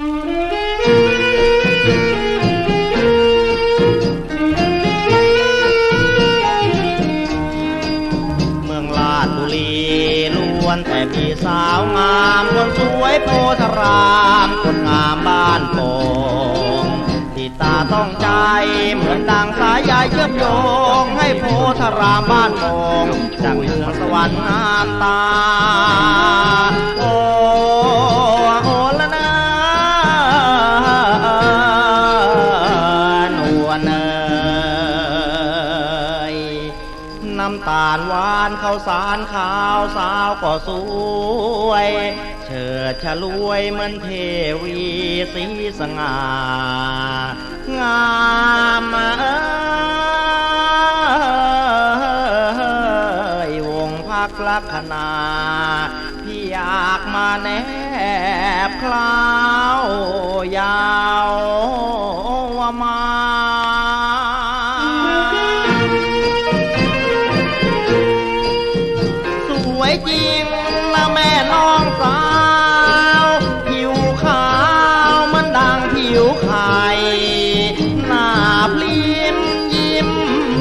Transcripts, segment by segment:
เมืองลาดบุรีล้วนแต่มีสาวงามคนสวยโพธารามคนงามบ้านโป่งที่ตาต้องใจเหมือนดังสายใยเชื่อมโยงให้โพธารามบ้านโป่งจากเมืองสวรรค์งามตาำตาลหวานข้าวสารขาวสาวก็สวย เชิดฉลวยเหมือนเทวีสีสง่างามเอ้ยวงพักลักษณาพี่อยากมาแนบคล้าว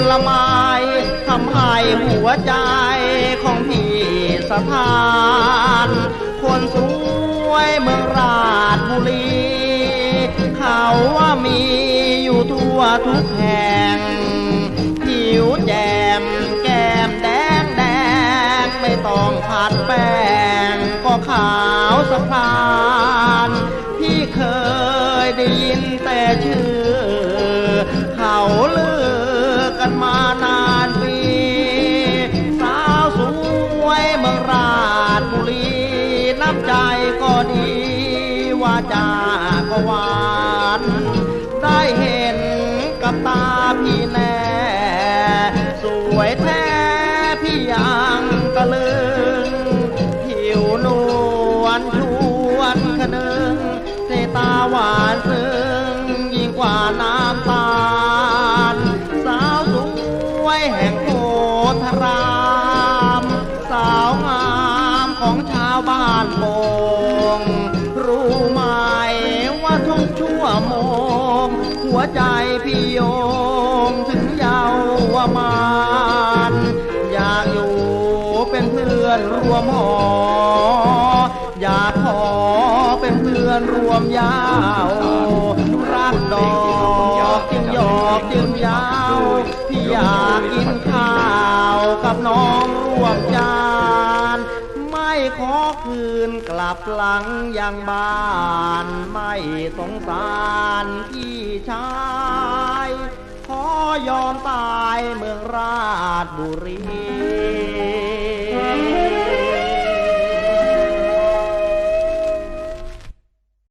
ละไมทำให้หัวใจของพี่สถาน คนสวยเมืองราชบุรี เขาว่ามีอยู่ทั่วทุกแห่ง ผิวแจ่มแก้มแดงแดง ไม่ต้องผัดแป้งก็ขาวสะพรานพี่เคยได้ยินแต่ชื่อ เขา ราชบุรีน้ำใจก็ดีว่าจาก็หวาน ได้เห็นกับตาพี่แน่ สวยแท้พี่ยังตะลึงผิวนวลชวนคะนึงเทตาหวาน วใจพี่โยงถึงยาวมานอยากอยู่เป็นเพื่อนรวมหอ อยากขอเป็นเพื่อนรวมยาวรักดอกจึงหยอกจึงยาวพี่อยากกินข้าวกับน้องร่วมจานไม่ขอคืนกลับหลังยังบ้าน ไม่สงสารพี่ชายขอยอมตาย เมืองราชบุรี